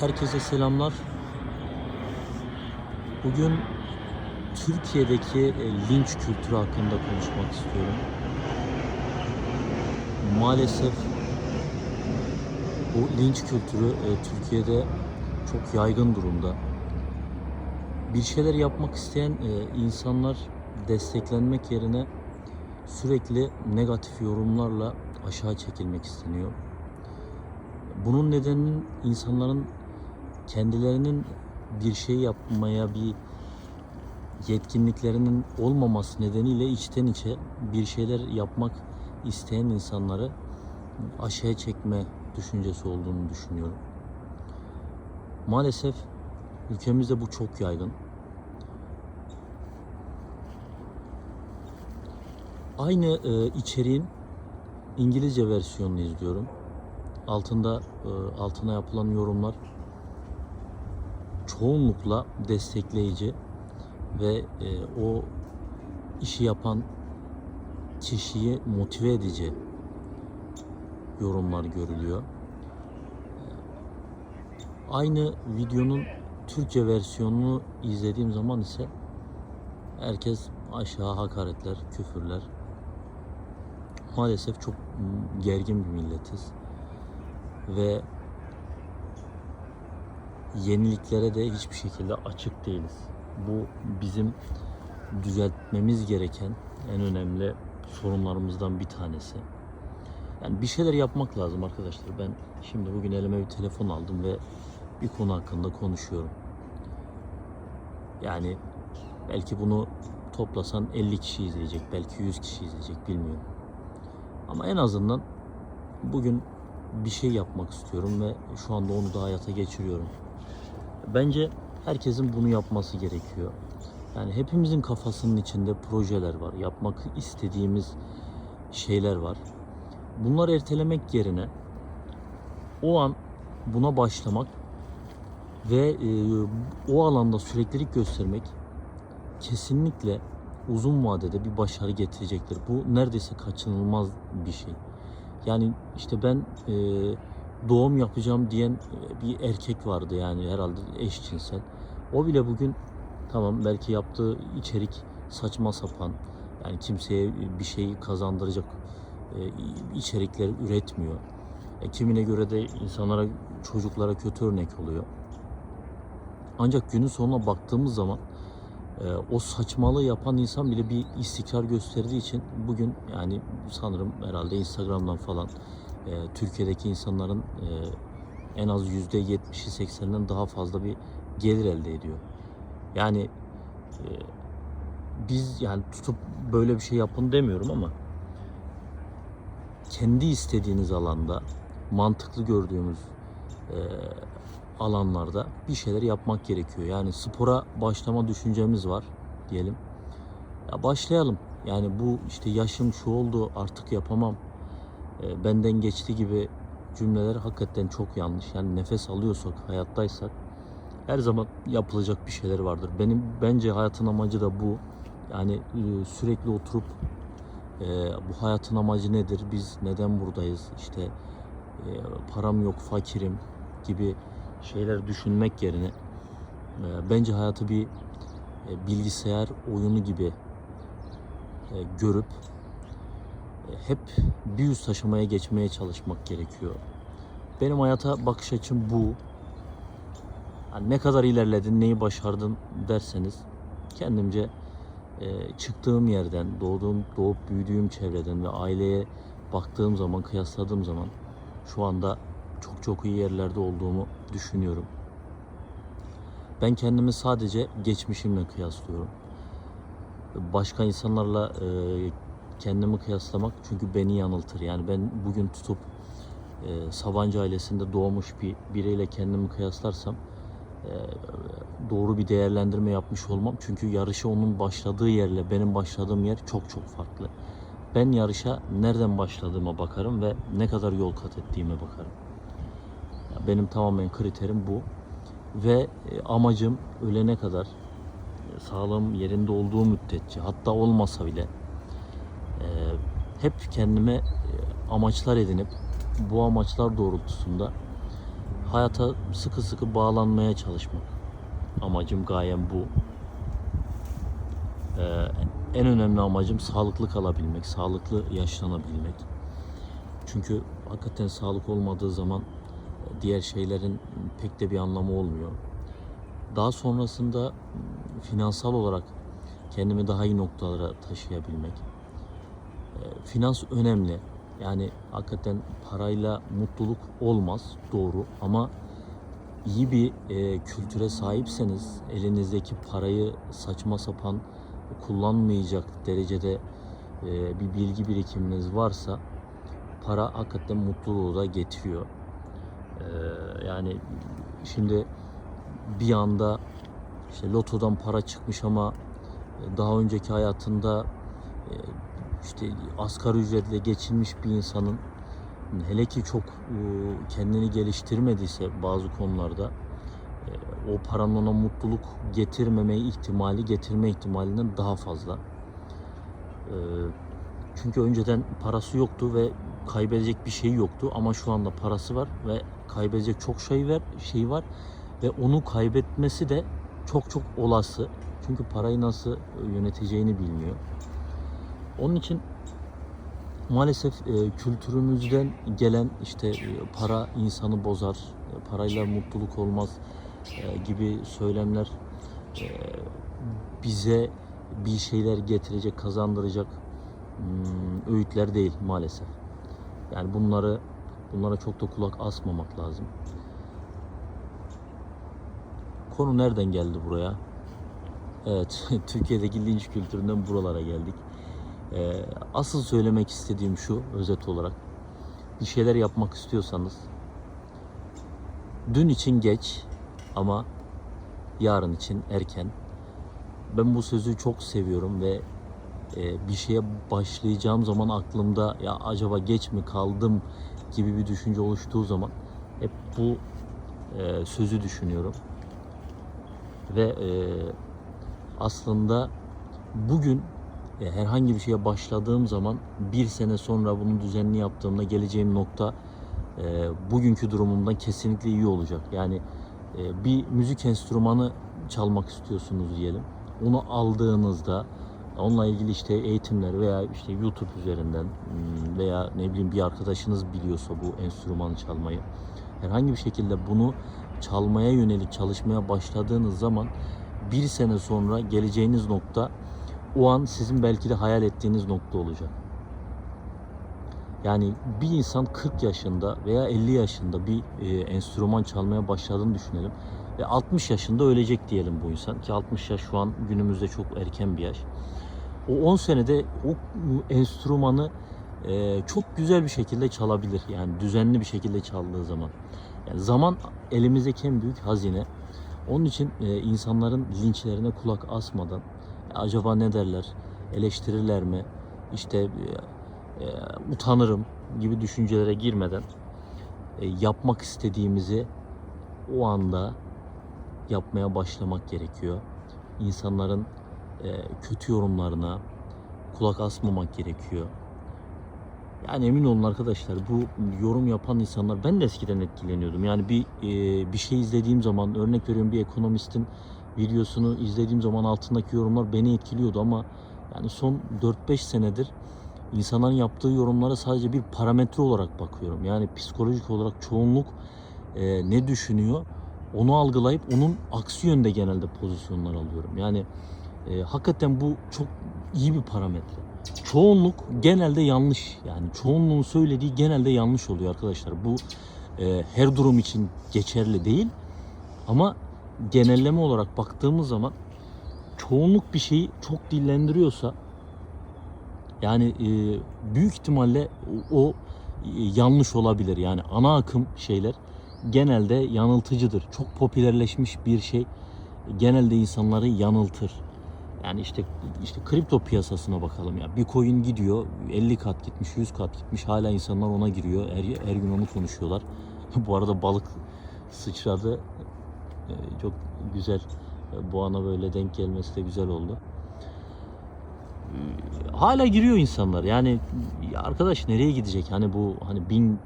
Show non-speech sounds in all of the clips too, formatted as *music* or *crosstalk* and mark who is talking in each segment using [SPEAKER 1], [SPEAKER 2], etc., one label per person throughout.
[SPEAKER 1] Herkese selamlar. Bugün Türkiye'deki e, linç kültürü hakkında konuşmak istiyorum. Maalesef bu linç kültürü e, Türkiye'de çok yaygın durumda. Bir şeyler yapmak isteyen e, insanlar desteklenmek yerine sürekli negatif yorumlarla aşağı çekilmek isteniyor. Bunun nedeninin insanların kendilerinin bir şey yapmaya bir yetkinliklerinin olmaması nedeniyle içten içe bir şeyler yapmak isteyen insanları aşağıya çekme düşüncesi olduğunu düşünüyorum. Maalesef ülkemizde bu çok yaygın. Aynı e, içeriğin İngilizce versiyonunu izliyorum. Altında e, altına yapılan yorumlar çoğunlukla destekleyici ve e, o işi yapan kişiyi motive edici yorumlar görülüyor. Aynı videonun Türkçe versiyonunu izlediğim zaman ise herkes aşağı hakaretler, küfürler. Maalesef çok gergin bir milletiz ve yeniliklere de hiçbir şekilde açık değiliz. Bu bizim düzeltmemiz gereken en önemli sorunlarımızdan bir tanesi. Yani bir şeyler yapmak lazım arkadaşlar. Ben şimdi bugün elime bir telefon aldım ve bir konu hakkında konuşuyorum. Yani belki bunu toplasan 50 kişi izleyecek, belki 100 kişi izleyecek bilmiyorum. Ama en azından bugün bir şey yapmak istiyorum ve şu anda onu da hayata geçiriyorum. Bence herkesin bunu yapması gerekiyor. Yani hepimizin kafasının içinde projeler var. Yapmak istediğimiz şeyler var. Bunları ertelemek yerine o an buna başlamak ve e, o alanda süreklilik göstermek kesinlikle uzun vadede bir başarı getirecektir. Bu neredeyse kaçınılmaz bir şey. Yani işte ben e, doğum yapacağım diyen e, bir erkek vardı yani herhalde eşcinsel. O bile bugün tamam belki yaptığı içerik saçma sapan yani kimseye bir şey kazandıracak e, içerikler üretmiyor. E, kimine göre de insanlara çocuklara kötü örnek oluyor. Ancak günün sonuna baktığımız zaman e, o saçmalığı yapan insan bile bir istikrar gösterdiği için bugün yani sanırım herhalde Instagram'dan falan e, Türkiye'deki insanların e, en az yüzde 70'i 80'den daha fazla bir gelir elde ediyor. Yani e, biz yani tutup böyle bir şey yapın demiyorum ama kendi istediğiniz alanda mantıklı gördüğümüz e, alanlarda bir şeyler yapmak gerekiyor. Yani spora başlama düşüncemiz var diyelim. Ya başlayalım. Yani bu işte yaşım şu oldu artık yapamam. E, benden geçti gibi cümleler hakikaten çok yanlış. Yani nefes alıyorsak, hayattaysak her zaman yapılacak bir şeyler vardır. Benim bence hayatın amacı da bu. Yani e, sürekli oturup e, bu hayatın amacı nedir? Biz neden buradayız? İşte e, param yok, fakirim gibi şeyler düşünmek yerine e, bence hayatı bir e, bilgisayar oyunu gibi e, görüp hep bir üst aşamaya geçmeye çalışmak gerekiyor. Benim hayata bakış açım bu. Yani ne kadar ilerledin, neyi başardın derseniz kendimce e, çıktığım yerden, doğduğum, doğup büyüdüğüm çevreden ve aileye baktığım zaman, kıyasladığım zaman şu anda çok çok iyi yerlerde olduğumu düşünüyorum. Ben kendimi sadece geçmişimle kıyaslıyorum. Başka insanlarla e, kendimi kıyaslamak çünkü beni yanıltır. Yani ben bugün tutup e, Sabancı ailesinde doğmuş bir bireyle kendimi kıyaslarsam e, doğru bir değerlendirme yapmış olmam. Çünkü yarışa onun başladığı yerle benim başladığım yer çok çok farklı. Ben yarışa nereden başladığıma bakarım ve ne kadar yol kat ettiğime bakarım. Benim tamamen kriterim bu. Ve e, amacım ölene kadar e, sağlığım yerinde olduğu müddetçe hatta olmasa bile hep kendime amaçlar edinip bu amaçlar doğrultusunda hayata sıkı sıkı bağlanmaya çalışmak. Amacım gayem bu. Ee, en önemli amacım sağlıklı kalabilmek, sağlıklı yaşlanabilmek. Çünkü hakikaten sağlık olmadığı zaman e, diğer şeylerin pek de bir anlamı olmuyor. Daha sonrasında finansal olarak kendimi daha iyi noktalara taşıyabilmek. E, Finans önemli. Yani hakikaten parayla mutluluk olmaz doğru ama iyi bir e, kültüre sahipseniz elinizdeki parayı saçma sapan kullanmayacak derecede e, bir bilgi birikiminiz varsa para hakikaten mutluluğu da getiriyor. E, yani şimdi bir anda işte lotodan para çıkmış ama e, daha önceki hayatında e, işte asgari ücretle geçinmiş bir insanın hele ki çok e, kendini geliştirmediyse bazı konularda e, o paranın ona mutluluk getirmeme ihtimali getirme ihtimalinden daha fazla. E, Çünkü önceden parası yoktu ve kaybedecek bir şey yoktu ama şu anda parası var ve kaybedecek çok şey var, şey var ve onu kaybetmesi de çok çok olası. Çünkü parayı nasıl yöneteceğini bilmiyor. Onun için maalesef e, kültürümüzden gelen işte e, para insanı bozar, e, parayla mutluluk olmaz e, gibi söylemler e, bize bir şeyler getirecek, kazandıracak hmm, öğütler değil maalesef. Yani bunları bunlara çok da kulak asmamak lazım. Konu nereden geldi buraya? Evet, *laughs* Türkiye'deki linç kültüründen buralara geldik. Ee, asıl söylemek istediğim şu özet olarak. Bir şeyler yapmak istiyorsanız dün için geç ama yarın için erken. Ben bu sözü çok seviyorum ve e, bir şeye başlayacağım zaman aklımda ya acaba geç mi kaldım gibi bir düşünce oluştuğu zaman hep bu e, sözü düşünüyorum. Ve e, aslında bugün e, herhangi bir şeye başladığım zaman bir sene sonra bunu düzenli yaptığımda geleceğim nokta e, bugünkü durumumdan kesinlikle iyi olacak. Yani e, bir müzik enstrümanı çalmak istiyorsunuz diyelim. Onu aldığınızda onunla ilgili işte eğitimler veya işte YouTube üzerinden hmm, veya ne bileyim bir arkadaşınız biliyorsa bu enstrümanı çalmayı herhangi bir şekilde bunu çalmaya yönelik çalışmaya başladığınız zaman bir sene sonra geleceğiniz nokta o an sizin belki de hayal ettiğiniz nokta olacak. Yani bir insan 40 yaşında veya 50 yaşında bir e, enstrüman çalmaya başladığını düşünelim. Ve 60 yaşında ölecek diyelim bu insan. Ki 60 yaş şu an günümüzde çok erken bir yaş. O 10 senede o enstrümanı e, çok güzel bir şekilde çalabilir. Yani düzenli bir şekilde çaldığı zaman. Yani zaman elimizdeki en büyük hazine. Onun için e, insanların linçlerine kulak asmadan acaba ne derler, eleştirirler mi, işte e, utanırım gibi düşüncelere girmeden e, yapmak istediğimizi o anda yapmaya başlamak gerekiyor. İnsanların e, kötü yorumlarına kulak asmamak gerekiyor. Yani emin olun arkadaşlar bu yorum yapan insanlar ben de eskiden etkileniyordum. Yani bir e, bir şey izlediğim zaman örnek veriyorum bir ekonomistin videosunu izlediğim zaman altındaki yorumlar beni etkiliyordu ama yani son 4-5 senedir insanların yaptığı yorumlara sadece bir parametre olarak bakıyorum. Yani psikolojik olarak çoğunluk e, ne düşünüyor onu algılayıp onun aksi yönde genelde pozisyonlar alıyorum. Yani e, hakikaten bu çok iyi bir parametre. Çoğunluk genelde yanlış. Yani çoğunluğun söylediği genelde yanlış oluyor arkadaşlar. Bu e, her durum için geçerli değil. Ama genelleme olarak baktığımız zaman çoğunluk bir şeyi çok dillendiriyorsa yani e, büyük ihtimalle o, o, e, yanlış olabilir. Yani ana akım şeyler genelde yanıltıcıdır. Çok popülerleşmiş bir şey genelde insanları yanıltır. Yani işte işte kripto piyasasına bakalım ya. Bir coin gidiyor 50 kat gitmiş, 100 kat gitmiş. Hala insanlar ona giriyor. Her, her gün onu konuşuyorlar. *laughs* Bu arada balık sıçradı. Ee, çok güzel. Bu ana böyle denk gelmesi de güzel oldu. Ee, Hala giriyor insanlar. Yani ya arkadaş nereye gidecek? Hani bu hani bin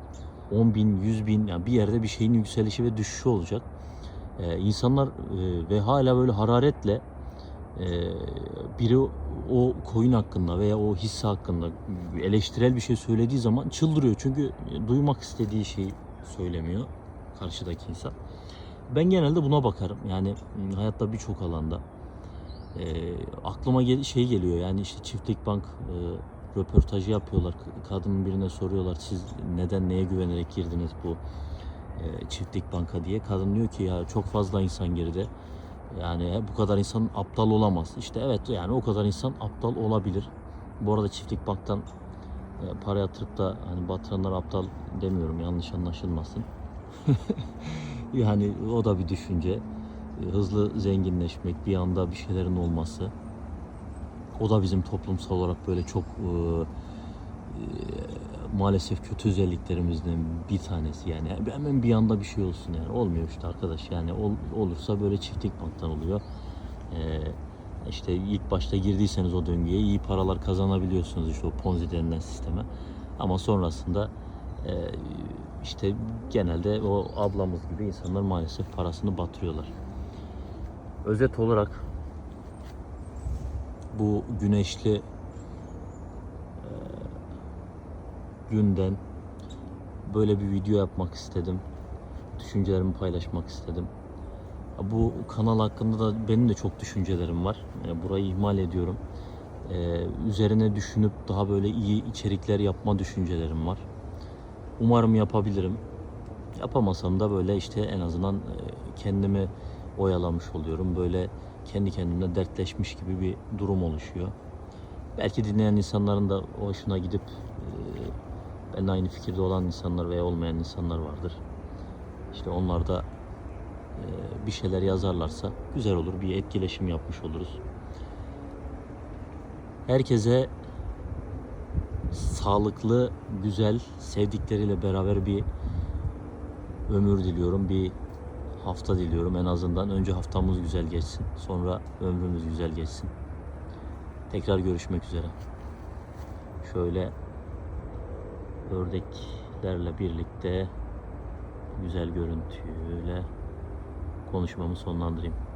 [SPEAKER 1] 10 bin, 100 bin yani bir yerde bir şeyin yükselişi ve düşüşü olacak. Ee, insanlar e, ve hala böyle hararetle e, biri o coin hakkında veya o hisse hakkında eleştirel bir şey söylediği zaman çıldırıyor. Çünkü duymak istediği şeyi söylemiyor karşıdaki insan. Ben genelde buna bakarım. Yani hayatta birçok alanda. E, aklıma gel şey geliyor yani işte çiftlik bank e, röportajı yapıyorlar. Kadının birine soruyorlar siz neden neye güvenerek girdiniz bu e, çiftlik banka diye. Kadın diyor ki ya çok fazla insan girdi. Yani bu kadar insan aptal olamaz. İşte evet yani o kadar insan aptal olabilir. Bu arada çiftlik banktan e, para yatırıp da hani batıranlar aptal demiyorum yanlış anlaşılmasın. *laughs* yani o da bir düşünce. E, Hızlı zenginleşmek, bir anda bir şeylerin olması. O da bizim toplumsal olarak böyle çok e, e, maalesef kötü özelliklerimizden bir tanesi yani. Hemen bir anda bir şey olsun yani. Olmuyor işte arkadaş. Yani ol- olursa böyle çiftlik banktan oluyor. Ee, işte ilk başta girdiyseniz o döngüye iyi paralar kazanabiliyorsunuz işte o ponzi denilen sisteme. Ama sonrasında e, işte genelde o ablamız gibi insanlar maalesef parasını batırıyorlar özet olarak bu güneşli günden böyle bir video yapmak istedim. Düşüncelerimi paylaşmak istedim. Bu kanal hakkında da benim de çok düşüncelerim var. Yani burayı ihmal ediyorum. Ee, üzerine düşünüp daha böyle iyi içerikler yapma düşüncelerim var. Umarım yapabilirim. Yapamasam da böyle işte en azından e, kendimi oyalamış oluyorum. Böyle kendi kendimle dertleşmiş gibi bir durum oluşuyor. Belki dinleyen insanların da hoşuna gidip e, benimle aynı fikirde olan insanlar veya olmayan insanlar vardır. İşte onlar da e, bir şeyler yazarlarsa güzel olur. Bir etkileşim yapmış oluruz. Herkese sağlıklı, güzel, sevdikleriyle beraber bir ömür diliyorum. Bir hafta diliyorum en azından. Önce haftamız güzel geçsin. Sonra ömrümüz güzel geçsin. Tekrar görüşmek üzere. Şöyle ördeklerle birlikte güzel görüntüyle konuşmamı sonlandırayım.